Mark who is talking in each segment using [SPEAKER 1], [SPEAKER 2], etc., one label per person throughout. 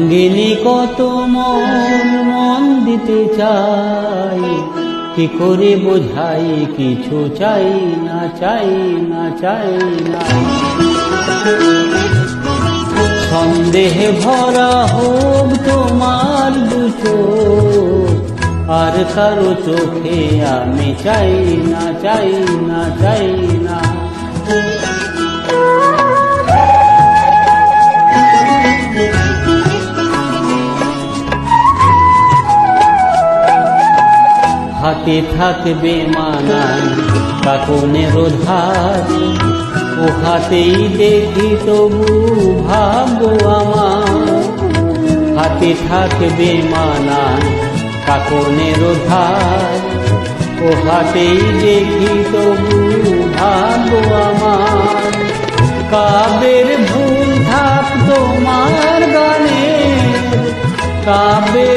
[SPEAKER 1] রঙ্গিনী কত মন মন দিতে চাই। কি করে বোঝাই, কিছু চাই না চাই না চাই না। সন্দেহে ভরা হোক তোমার দুচো আর কারও চোখে আমি চাই না চাই না, চাই হাতে থাকবে মানান কাকনের ধার। ও হাতেই দেখি তবু ভাগ্য আমার। হাতে থাকবে মানান কাকনের ধার। ও হাতেই দেখি তবু ভাগ্য আমার। কাবের ভুল থাক তোমার গানে, কাবের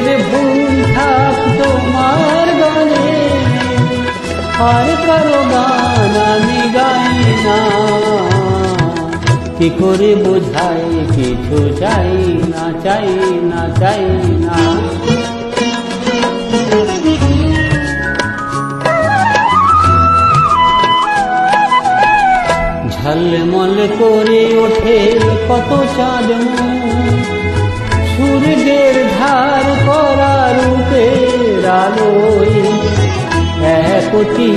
[SPEAKER 1] আর কারও গান গাই না। কি করে বোঝাই কিছু চাই না চাই না চাই না। ঝলমল করে ওঠে কত চাঁদ সূর্যের ধার করা একটি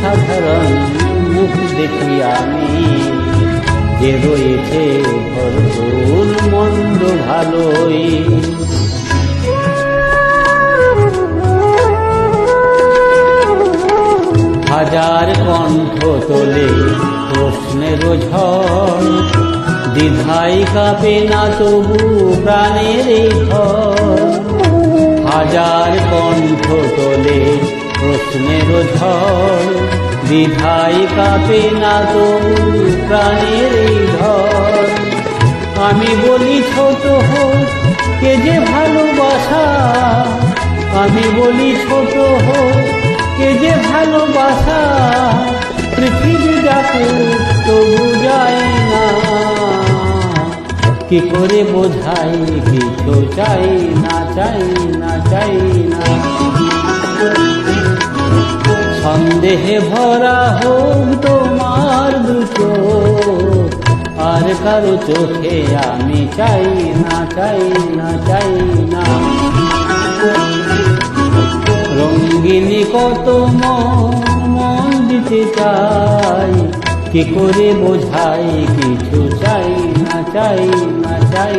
[SPEAKER 1] সাধারণ মুখ দেখি আমি। যে রয়েছে ভরপুর মন্দ ভালোই। হাজার কণ্ঠ তোলে প্রশ্নের ঝড় দ্বিধাই কাঁপে না তবু প্রাণের ঘর। হাজার কণ্ঠ তোলে ঝড় দ্বিধাই কাঁপে না তবু প্রাণের ঘর আমি বলি, ছোট হোক, কে যে ভালোবাসা। আমি বলি, ছোট হোক, কে যে ভালোবাসা। পৃথিবী ডাকে, তবু যায় না। কি করে বোঝাই কিছু চাই না চাই না, চাই না সন্দেহে ভরা হোক তোমার দুটো। আর কারও চোখে আমি চাই না চাই না চাই না। রঙ্গিনী কত মন দিতে চাই, কি করে বোঝাই কিছু চাই না চাই না, চাই